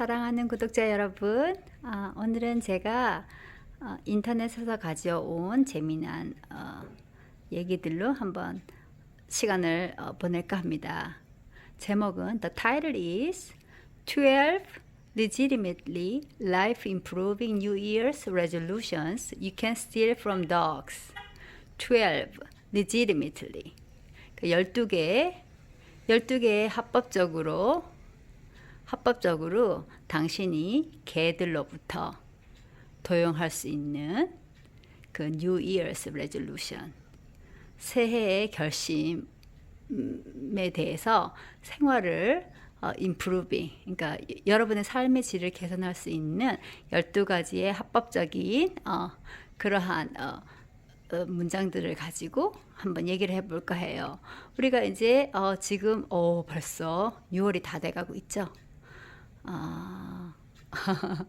사랑하는 구독자 여러분. 아, 오늘은 제가 어, 인터넷에서 가져온 재미난 어, 얘기들로 한번 시간을 어, 보낼까 합니다. 제목은 The title is 12 Legitimately Life Improving New Year's Resolutions You Can Steal from Dogs. 12 Legitimately. 그 12개 12개 합법적으로 합법적으로 당신이 개들로부터 도용할 수 있는 그 New Year's Resolution 새해의 결심에 대해서 생활을 어, improving 그러니까 여러분의 삶의 질을 개선할 수 있는 12가지의 합법적인 어, 그러한 어, 어, 문장들을 가지고 한번 얘기를 해볼까 해요. 우리가 이제 어, 지금 어, 벌써 6월이 다 돼가고 있죠. 아,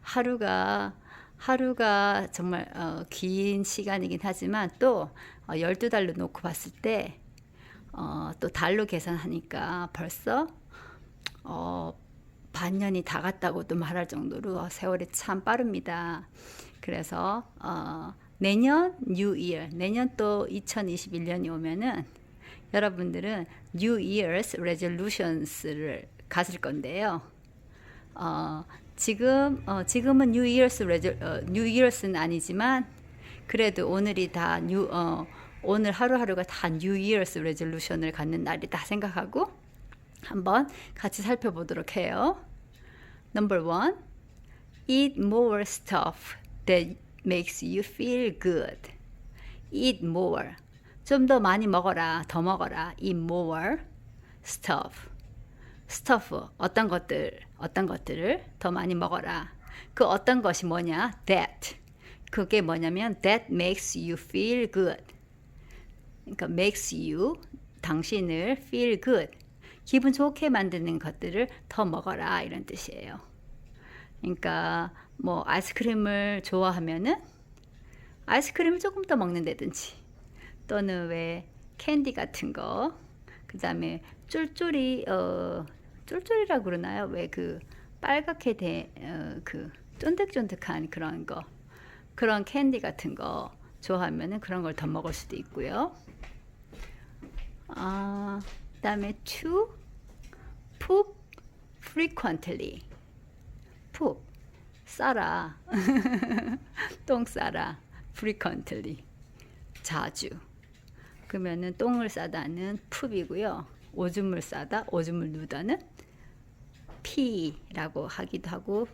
하루가 하루가 정말 어, 긴 시간이긴 하지만 또 어, 12달로 놓고 봤을 때 어, 또 달로 계산하니까 벌써 어, 반년이 다 갔다고도 말할 정도로 세월이 참 빠릅니다. 그래서 어, 내년 New Year, 내년 또 2021년이 오면은 여러분들은 New Year's Resolutions를 가질 건데요. 어, 지금 어, 지금은 New Year's 어, New Year's는 아니지만 그래도 오늘이 다 뉴, 어, 오늘 하루하루가 다 New Year's Resolution을 갖는 날이다 생각하고 한번 같이 살펴보도록 해요. Number one, eat more stuff that makes you feel good. Eat more. 좀 더 많이 먹어라. 더 먹어라. Eat more stuff. Stuff. 어떤 것들, 어떤 것들을 더 많이 먹어라. 그 어떤 것이 뭐냐? That. 그게 뭐냐면 that makes you feel good. 그러니까 makes you 당신을 feel good. 기분 좋게 만드는 것들을 더 먹어라 이런 뜻이에요. 그러니까 뭐 아이스크림을 좋아하면은 아이스크림을 조금 더 먹는다든지 또는 왜 캔디 같은 거 그다음에 쫄쫄이 어 쫄쫄이라 그러나요? 왜 그 빨갛게 돼그 쫀득쫀득한 그런 거 그런 캔디 같은 거 좋아하면은 그런 걸 더 먹을 수도 있고요. 아, 그다음에 to poop frequently. poop 싸라. 똥 싸라. frequently. 자주. 그러면은 똥을 싸다는 풋이고요. 오줌을 싸다, 오줌을 누다는 피라고 하기도 하고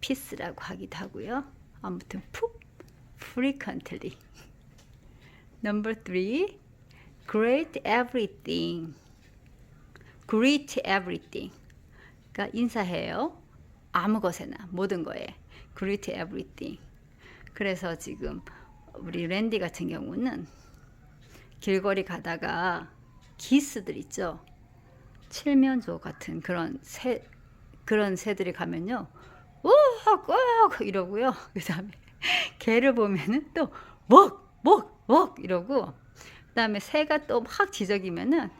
피스라고 하기도 하고요. 아무튼 푹 frequently. Number three, great everything. greet everything. 그러니까 인사해요. 아무 것에나 모든 거에 greet everything. 그래서 지금 우리 랜디 같은 경우는 길거리 가다가 기스들 있죠. 칠면조 같은 그런 새 그런 새들이 가면요. 욱욱 이러고요. 그다음에 개를 보면은 또 먹, 먹, 먹 이러고 그다음에 새가 또 막 지저귀면은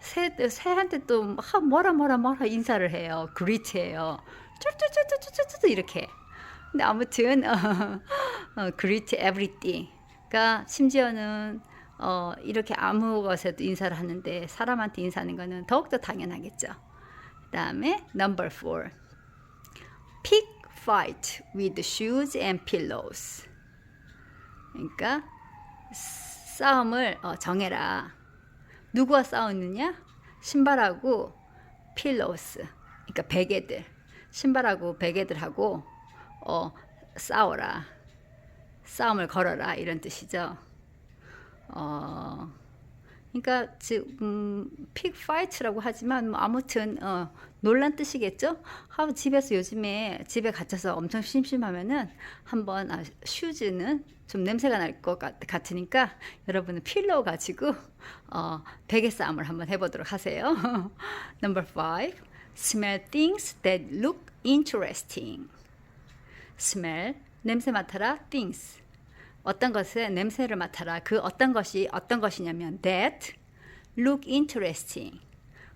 새 새한테 또 막 뭐라 뭐라 뭐라 인사를 해요. 그리트예요. 쭈쭈쭈쭈쭈쭈 이렇게. 근데 아무튼 어, 어, greet everything. 그러니까 심지어는 어, 이렇게 아무 것에도 인사를 하는데 사람한테 인사하는 거는 더욱더 당연하겠죠. 그다음에 number four. pick fight with shoes and pillows. 그러니까 싸움을 어, 정해라. 누구와 싸우느냐? 신발하고 필로우스. 그러니까 베개들. 신발하고 베개들하고 어, 싸워라. 싸움을 걸어라 이런 뜻이죠. 어, 그러니까 지금 픽 파이트라고 하지만 뭐 아무튼 어, 놀란 뜻이겠죠. 하 집에서 요즘에 집에 갇혀서 엄청 심심하면은 한번 아, 슈즈는 좀 냄새가 날 것 같으니까 여러분은 필로우 가지고 어, 베개 싸움을 한번 해보도록 하세요. Number five, smell things that look interesting. smell 냄새 맡아라 things 어떤 것의 냄새를 맡아라. 그 어떤 것이 어떤 것이냐면 that look interesting.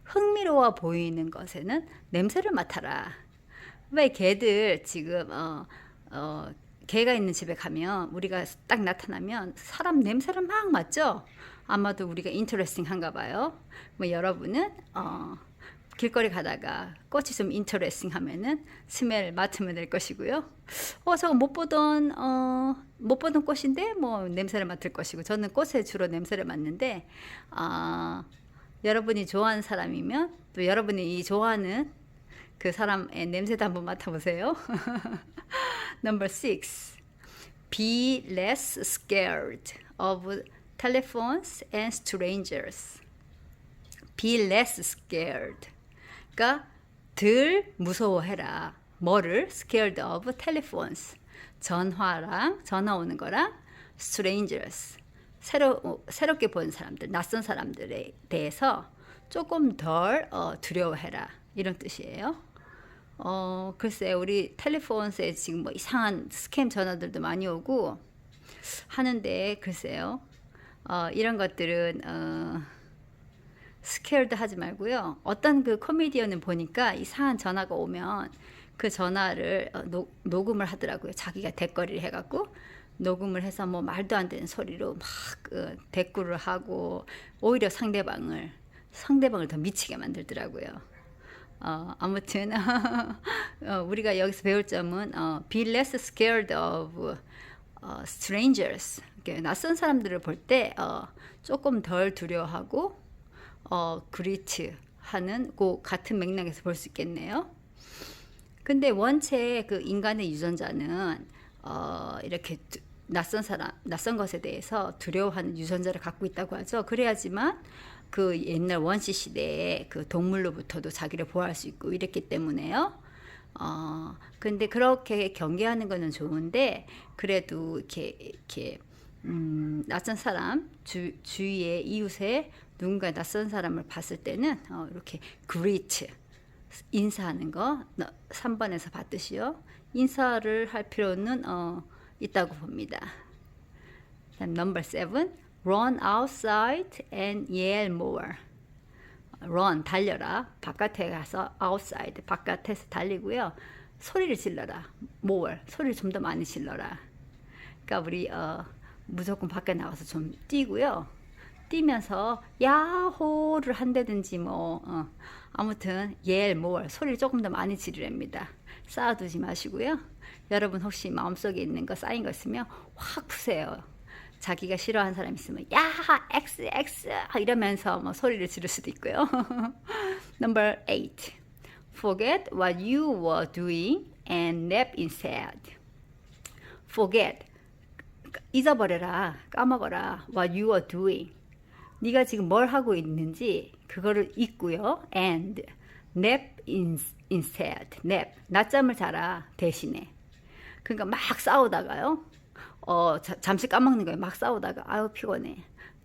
흥미로워 보이는 것에는 냄새를 맡아라. 왜 개들 지금 어, 어, 개가 있는 집에 가면 우리가 딱 나타나면 사람 냄새를 막 맡죠. 아마도 우리가 인터레스팅한가 봐요. 뭐 여러분은 어, 길거리 가다가 꽃이 좀 인터레스팅 하면은 스멜 맡으면 될 것이고요. 어 저거 못 보던 어 못 보던 꽃인데 뭐 냄새를 맡을 것이고 저는 꽃에 주로 냄새를 맡는데 아 여러분이 좋아하는 사람이면 또 여러분이 이 좋아하는 그 사람의 냄새도 한번 맡아보세요. Number six, be less scared of telephones and strangers. Be less scared. 그러니까 덜 무서워해라. 뭐를? Scared of telephones. 전화랑 전화 오는 거랑 strangers. 새로 새롭게 보는 사람들, 낯선 사람들에 대해서 조금 덜 어, 두려워해라. 이런 뜻이에요. 어, 글쎄, 우리 텔레폰에 지금 뭐 이상한 스캠 전화들도 많이 오고 하는데, 글쎄요. 어, 이런 것들은, 어, 스케어드 하지 말고요. 어떤 그 코미디언을 보니까 이상한 전화가 오면 그 전화를 어, 노, 녹음을 하더라고요. 자기가 대거리를 해갖고 녹음을 해서 뭐 말도 안 되는 소리로 막그 대꾸를 하고 오히려 상대방을 상대방을 더 미치게 만들더라고요. 어, 아무튼 어, 우리가 여기서 배울 점은 어, be less scared of 어, strangers. 낯선 사람들을 볼때 어, 조금 덜 두려워하고 어, 그리트 하는 그 같은 맥락에서 볼 수 있겠네요. 근데 원체 그 인간의 유전자는 어, 이렇게 두, 낯선 사람, 낯선 것에 대해서 두려워하는 유전자를 갖고 있다고 하죠. 그래야지만 그 옛날 원시 시대에 그 동물로부터도 자기를 보호할 수 있고 이랬기 때문에요. 어, 근데 그렇게 경계하는 거는 좋은데 그래도 이렇게 이렇게 음, 낯선 사람 주, 주위에 이웃에 누군가 낯선 사람을 봤을 때는 어, 이렇게 greet 인사하는 거 3번에서 봤듯이요. 인사를 할 필요는 어, 있다고 봅니다. 다음 number seven, run outside and yell more. run 달려라 바깥에 가서 outside 바깥에서 달리고요 소리를 질러라 more 소리를 좀 더 많이 질러라 그러니까 우리 어, 무조건 밖에 나가서 좀 뛰고요. 뛰면서 야호를 한다든지 뭐 어, 아무튼 more 소리를 조금 더 많이 지르랍니다. 쌓아두지 마시고요. 여러분 혹시 마음속에 있는 거 쌓인 거 있으면 확 푸세요. 자기가 싫어하는 사람 있으면 야 X X 이러면서 뭐 소리를 지를 수도 있고요. Number eight, forget what you were doing and nap instead. Forget 잊어버려라 까먹어라 what you are doing. 네가 지금 뭘 하고 있는지 그거를 잊고요. And nap in, instead. nap 낮잠을 자라 대신에. 그러니까 막 싸우다가요. 어, 자, 잠시 까먹는 거예요. 막 싸우다가 아유 피곤해.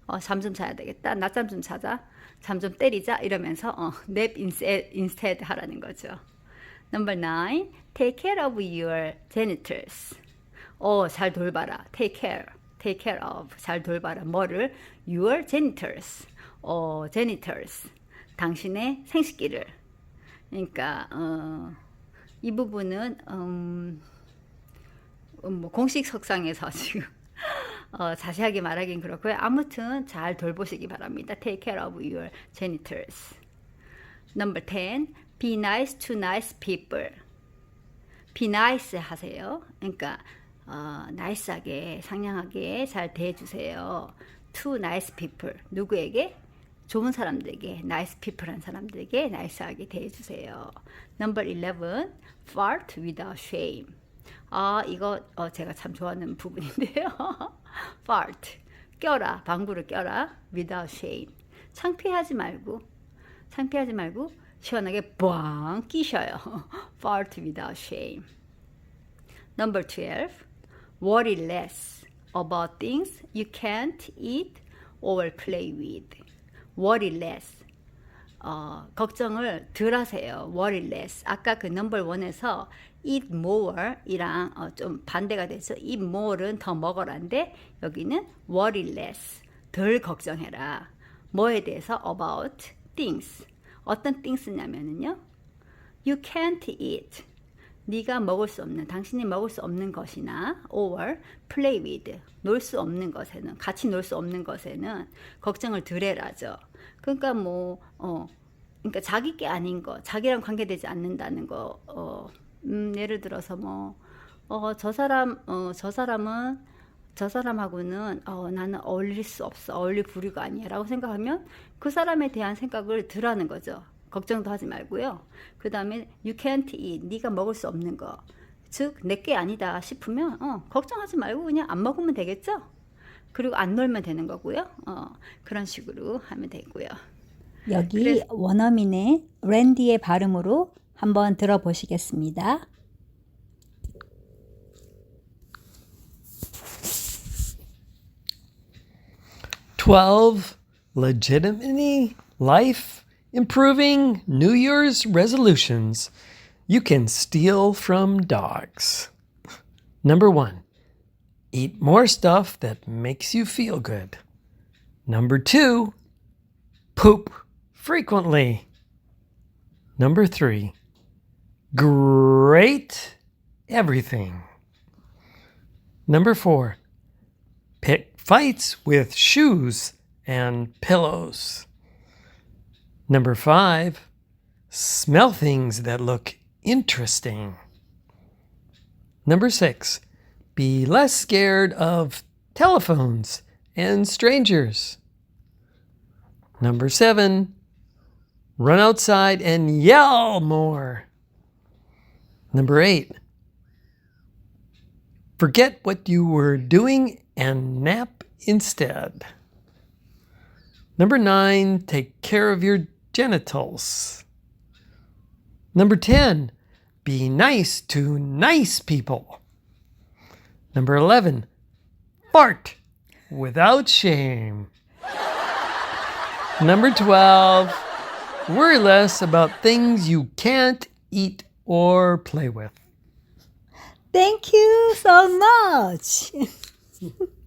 어, 잠 좀 자야 되겠다. 낮잠 좀 자자. 잠 좀 때리자. 이러면서 어, nap instead, instead 하라는 거죠. Number nine, take care of your genitals. 어, 잘 돌봐라. take care. take care of. 잘 돌봐라. 뭐를? your genitals. 어, genitals. 당신의 생식기를. 그러니까 어, 이 부분은 음, 음, 뭐 공식 석상에서 지금 어, 자세하게 말하긴 그렇고요. 아무튼 잘 돌보시기 바랍니다. Take care of your genitals. Number 10. Be nice to nice people. Be nice 하세요. 그러니까 어, 나이스하게 상냥하게 잘 대해주세요. To nice people. 누구에게? 좋은 사람들에게, nice people 한 사람들에게 나이스하게 대해주세요. Number 11. Fart without shame. 아, 이거 어, 제가 참 좋아하는 부분인데요. fart. 껴라. 방구를 껴라. without shame. 창피하지 말고 창피하지 말고 시원하게 뻥 끼셔요. fart without shame. Number 12. Worry less about things you can't eat or play with. Worry less. 어, 걱정을 덜 하세요. worry less. 아까 그 number one에서 eat more 이랑 어, 좀 반대가 돼서 eat more는 더 먹어라인데 여기는 worry less. 덜 걱정해라. 뭐에 대해서 about things. 어떤 things냐면은요. You can't eat. 네가 먹을 수 없는, 당신이 먹을 수 없는 것이나 or play with, 놀 수 없는 것에는, 같이 놀 수 없는 것에는 걱정을 덜해라죠. 그러니까 뭐, 어, 그러니까 자기 게 아닌 거, 자기랑 관계되지 않는다는 거, 어, 음, 예를 들어서 뭐, 어, 저 사람, 어, 저 사람은 저 사람하고는 어, 나는 어울릴 수 없어, 어울릴 부류가 아니야라고 생각하면 그 사람에 대한 생각을 덜 하는 거죠. 걱정도 하지 말고요. 그 다음에 you can't eat, 네가 먹을 수 없는 거, 즉 내게 아니다 싶으면 어, 걱정하지 말고 그냥 안 먹으면 되겠죠. 그리고 안 놀면 되는 거고요. 어, 그런 식으로 하면 되고요. 여기 그래서- 원어민의 랜디의 발음으로 한번 들어보시겠습니다. Twelve legitimately life improving New Year's resolutions you can steal from dogs. Number one, eat more stuff that makes you feel good. Number two, poop frequently. Number three, great everything. Number four, pick fights with shoes and pillows. Number five, smell things that look interesting. Number six, be less scared of telephones and strangers. Number seven, run outside and yell more. Number eight, forget what you were doing and nap instead. Number nine, take care of your genitals. Number 10, be nice to nice people. Number 11, fart without shame. Number 12, worry less about things you can't eat or play with. Thank you so much.